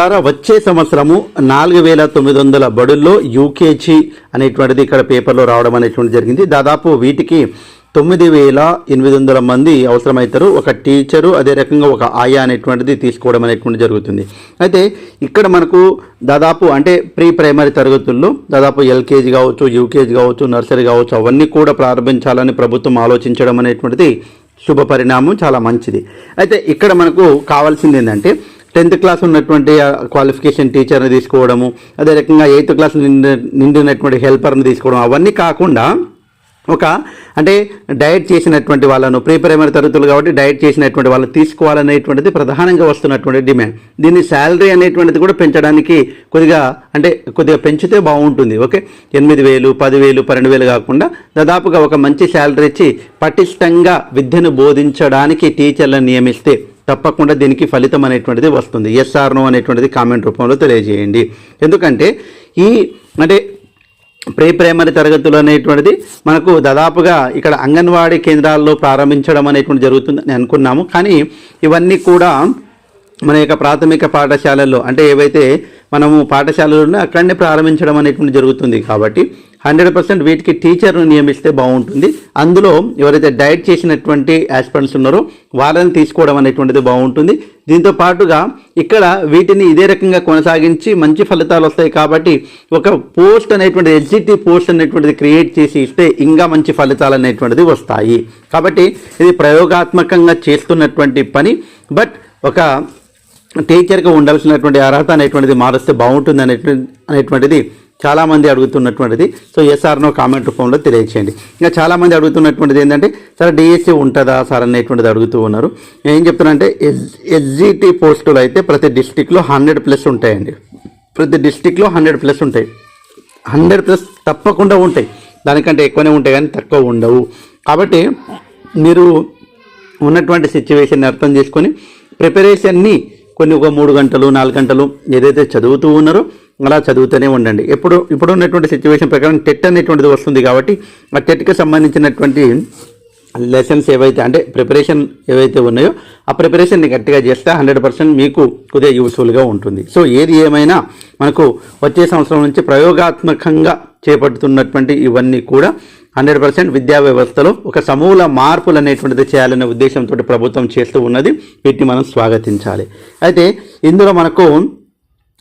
ద్వారా వచ్చే సంవత్సరము నాలుగు వేల తొమ్మిది వందల బడుల్లో యూకేజీ అనేటువంటిది ఇక్కడ పేపర్లో రావడం అనేటువంటి జరిగింది. దాదాపు వీటికి తొమ్మిది వేల ఎనిమిది వందల మంది అవసరమవుతారు. ఒక టీచరు అదే రకంగా ఒక ఆయా అనేటువంటిది తీసుకోవడం అనేటువంటి జరుగుతుంది. అయితే ఇక్కడ మనకు దాదాపు అంటే ప్రీ ప్రైమరీ తరగతుల్లో దాదాపు ఎల్కేజీ కావచ్చు యూకేజీ కావచ్చు నర్సరీ కావచ్చు అవన్నీ కూడా ప్రారంభించాలని ప్రభుత్వం ఆలోచించడం అనేటువంటిది శుభ పరిణామం చాలా మంచిది. అయితే ఇక్కడ మనకు కావాల్సింది ఏంటంటే టెన్త్ క్లాస్ ఉన్నటువంటి క్వాలిఫికేషన్ టీచర్ని తీసుకోవడము అదే రకంగా ఎయిత్ క్లాస్ నిండి నిండినటువంటి హెల్పర్ని తీసుకోవడం అవన్నీ కాకుండా ఒక అంటే డైట్ చేసినటువంటి వాళ్ళను ప్రీ ప్రైమరీ తరగతులు కాబట్టి డైట్ చేసినటువంటి వాళ్ళు తీసుకోవాలనేటువంటిది ప్రధానంగా వస్తున్నటువంటి డిమాండ్ దీన్ని శాలరీ అనేటువంటిది కూడా పెంచడానికి కొద్దిగా అంటే కొద్దిగా పెంచితే బాగుంటుంది ఓకే? ఎనిమిది వేలు పదివేలు పన్నెండు వేలు కాకుండా దాదాపుగా ఒక మంచి శాలరీ ఇచ్చి పటిష్టంగా విద్యను బోధించడానికి టీచర్లను నియమిస్తే తప్పకుండా దీనికి ఫలితం అనేటువంటిది వస్తుంది. ఎస్ఆర్ నో అనేటువంటిది కామెంట్ రూపంలో తెలియజేయండి. ఎందుకంటే ఈ అంటే ప్రీ ప్రైమరీ తరగతులు అనేటువంటిది మనకు దాదాపుగా ఇక్కడ అంగన్వాడీ కేంద్రాల్లో ప్రారంభించడం అనేటువంటి జరుగుతుందని అనుకున్నాము. కానీ ఇవన్నీ కూడా మన యొక్క ప్రాథమిక పాఠశాలల్లో అంటే ఏవైతే మనము పాఠశాలలో ఉన్నాయో అక్కడనే ప్రారంభించడం అనేటువంటి జరుగుతుంది కాబట్టి హండ్రెడ్ పర్సెంట్ వీటికి టీచర్ను నియమిస్తే బాగుంటుంది. అందులో ఎవరైతే డైట్ చేసినటువంటి ఆస్పిరెంట్స్ ఉన్నారో వాళ్ళని తీసుకోవడం అనేటువంటిది బాగుంటుంది. దీంతో పాటుగా ఇక్కడ వీటిని ఇదే రకంగా కొనసాగించి మంచి ఫలితాలు వస్తాయి కాబట్టి ఒక పోస్ట్ అనేటువంటి ఎగ్జిటి పోస్ట్ అనేటువంటిది క్రియేట్ చేసి ఇస్తే ఇంకా మంచి ఫలితాలు అనేటువంటిది వస్తాయి. కాబట్టి ఇది ప్రయోగాత్మకంగా చేస్తున్నటువంటి పని. బట్ ఒక టీచర్గా ఉండాల్సినటువంటి అర్హత అనేటువంటిది మారిస్తే బాగుంటుంది అనేటువంటి అనేటువంటిది చాలామంది అడుగుతున్నటువంటిది. సో ఎస్ఆర్నో కామెంట్ రూపంలో తెలియచేయండి. ఇంకా చాలామంది అడుగుతున్నటువంటిది ఏంటంటే సార్ డిఎస్సి ఉంటుందా సార్? అనేటువంటిది అడుగుతూ ఉన్నారు. నేను ఏం చెప్తున్నానంటే ఎస్ ఎస్జిటి పోస్టులు అయితే ప్రతి డిస్టిక్లో హండ్రెడ్ ప్లస్ ఉంటాయండి. ప్రతి డిస్టిక్లో హండ్రెడ్ ప్లస్ ఉంటాయి. హండ్రెడ్ ప్లస్ తప్పకుండా ఉంటాయి. దానికంటే ఎక్కువనే ఉంటాయి కానీ తక్కువ ఉండవు. కాబట్టి మీరు ఉన్నటువంటి సిచ్యువేషన్ని అర్థం చేసుకొని ప్రిపరేషన్ని కొన్ని ఒక మూడు గంటలు నాలుగు గంటలు ఏదైతే చదువుతూ ఉన్నారో అలా చదువుతూనే ఉండండి. ఎప్పుడు ఇప్పుడు ఉన్నటువంటి సిచ్యువేషన్ ప్రకారం టెట్ అనేటువంటిది వస్తుంది కాబట్టి ఆ టెట్కి సంబంధించినటువంటి లెసన్స్ ఏవైతే అంటే ప్రిపరేషన్ ఏవైతే ఉన్నాయో ఆ ప్రిపరేషన్ని గట్టిగా చేస్తే హండ్రెడ్ పర్సెంట్ మీకు కొద్దిగా యూస్ఫుల్గా ఉంటుంది. సో ఏది ఏమైనా మనకు వచ్చే సంవత్సరం నుంచి ప్రయోగాత్మకంగా చేపడుతున్నటువంటి ఇవన్నీ కూడా హండ్రెడ్ పర్సెంట్ విద్యా వ్యవస్థలో ఒక సమూల మార్పులు అనేటువంటిది చేయాలనే ఉద్దేశంతో ప్రభుత్వం చేస్తూ ఉన్నది. వీటిని మనం స్వాగతించాలి. అయితే ఇందులో మనకు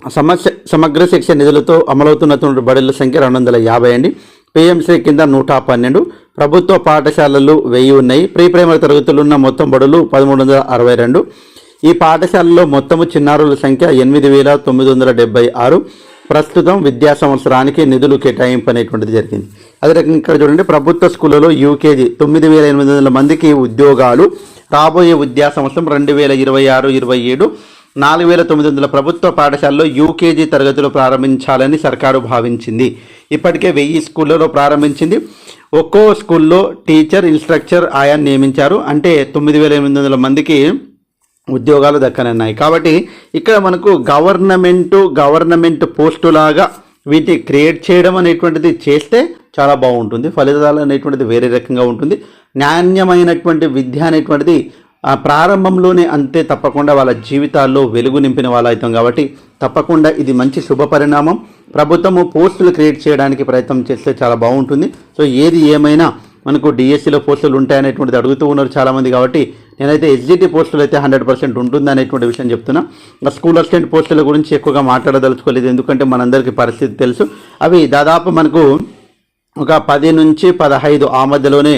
సమస్య సమగ్ర శిక్ష నిధులతో అమలవుతున్నటువంటి బడుల సంఖ్య రెండు వందల యాభై అండి. పిఎంసీ కింద నూట పన్నెండు. ప్రభుత్వ పాఠశాలలు వెయ్యి ఉన్నాయి. ప్రీ ప్రైమరీ తరగతులు ఉన్న మొత్తం బడులు పదమూడు వందల అరవై రెండు. ఈ పాఠశాలలో మొత్తము చిన్నారుల సంఖ్య ఎనిమిది వేల తొమ్మిది వందల డెబ్బై ఆరు. ప్రస్తుతం విద్యా సంవత్సరానికి నిధులు కేటాయింపు అనేటువంటిది జరిగింది. అదే రకంగా ఇక్కడ చూడండి ప్రభుత్వ స్కూళ్ళలో యూకేజీ తొమ్మిది వేల ఎనిమిది వందల మందికి ఉద్యోగాలు. రాబోయే విద్యా సంవత్సరం రెండు వేల ఇరవై ఆరు ఇరవై ఏడు. నాలుగు వేల తొమ్మిది వందల ప్రభుత్వ పాఠశాలలో యూకేజీ తరగతులు ప్రారంభించాలని సర్కారు భావించింది. ఇప్పటికే వెయ్యి స్కూళ్ళలో ప్రారంభించింది. ఒక్కో స్కూల్లో టీచర్ ఇన్స్ట్రక్చర్ ఆయా నియమించారు. అంటే తొమ్మిది వేల ఎనిమిది వందల మందికి ఉద్యోగాలు దక్కనన్నాయి. కాబట్టి ఇక్కడ మనకు గవర్నమెంట్ గవర్నమెంట్ పోస్టులాగా వీటిని క్రియేట్ చేయడం అనేటువంటిది చేస్తే చాలా బాగుంటుంది. ఫలితాలు అనేటువంటిది వేరే రకంగా ఉంటుంది. నాణ్యమైనటువంటి విద్య అనేటువంటిది ప్రారంభంలోనే అంతే తప్పకుండా వాళ్ళ జీవితాల్లో వెలుగు నింపిన వాళ్ళు అవుతాం కాబట్టి తప్పకుండా ఇది మంచి శుభ పరిణామం. ప్రభుత్వము పోస్టులు క్రియేట్ చేయడానికి ప్రయత్నం చేస్తే చాలా బాగుంటుంది. సో ఏది ఏమైనా మనకు డిఎస్సిలో పోస్టులు ఉంటాయనేటువంటిది అడుగుతూ ఉన్నారు చాలామంది కాబట్టి నేనైతే ఎస్జిటి పోస్టులు అయితే హండ్రెడ్ పర్సెంట్ ఉంటుంది అనేటువంటి విషయం చెప్తున్నా. స్కూల్ అసిస్టెంట్ పోస్టుల గురించి ఎక్కువగా మాట్లాడదలుచుకోలేదు. ఎందుకంటే మనందరికీ పరిస్థితి తెలుసు. అవి దాదాపు మనకు ఒక పది నుంచి పదహైదు ఆ మధ్యలోనే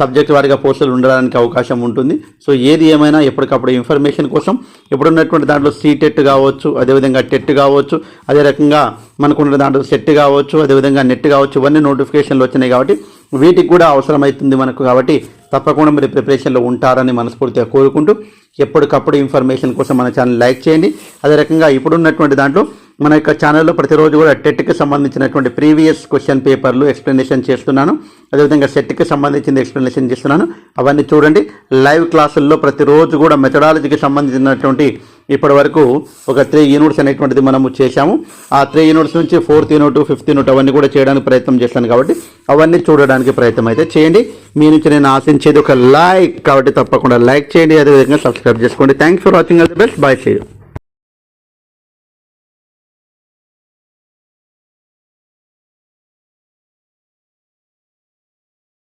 సబ్జెక్ట్ వారిగా పోస్టులు ఉండడానికి అవకాశం ఉంటుంది. సో ఏది ఏమైనా ఎప్పటికప్పుడు ఇన్ఫర్మేషన్ కోసం ఇప్పుడున్నటువంటి దాంట్లో సీటెట్ కావచ్చు అదేవిధంగా టెట్ కావచ్చు అదే రకంగా మనకున్న దాంట్లో సెట్ కావచ్చు అదేవిధంగా నెట్ కావచ్చు ఇవన్నీ నోటిఫికేషన్లు వచ్చినాయి కాబట్టి వీటికి కూడా అవసరమవుతుంది మనకు కాబట్టి తప్పకుండా మీరు ప్రిపరేషన్లో ఉంటారని మనస్ఫూర్తిగా కోరుకుంటూ ఎప్పటికప్పుడు ఇన్ఫర్మేషన్ కోసం మన ఛానల్ లైక్ చేయండి. అదే రకంగా ఇప్పుడున్నటువంటి దాంట్లో మన యొక్క ఛానల్లో ప్రతిరోజు కూడా టెట్కి సంబంధించినటువంటి ప్రీవియస్ క్వశ్చన్ పేపర్లు ఎక్స్ప్లెనేషన్ చేస్తున్నాను. అదేవిధంగా సెట్కి సంబంధించిన ఎక్స్ప్లెనేషన్ చేస్తున్నాను. అవన్నీ చూడండి. లైవ్ క్లాసుల్లో ప్రతిరోజు కూడా మెథడాలజీకి సంబంధించినటువంటి ఇప్పటి వరకు ఒక త్రీ యూనిట్స్ అనేటువంటిది మనము చేశాము. ఆ త్రీ యూనిట్స్ నుంచి ఫోర్త్ యూనిట్ ఫిఫ్త్ యూనిట్ అవన్నీ కూడా చేయడానికి ప్రయత్నం చేస్తాను కాబట్టి అవన్నీ చూడడానికి ప్రయత్నం అయితే చేయండి. మీ నుంచి నేను ఆశించేది ఒక లైక్ కాబట్టి తప్పకుండా లైక్ చేయండి. అదేవిధంగా సబ్స్క్రైబ్ చేసుకోండి. Thanks for watching all the best bye చేయు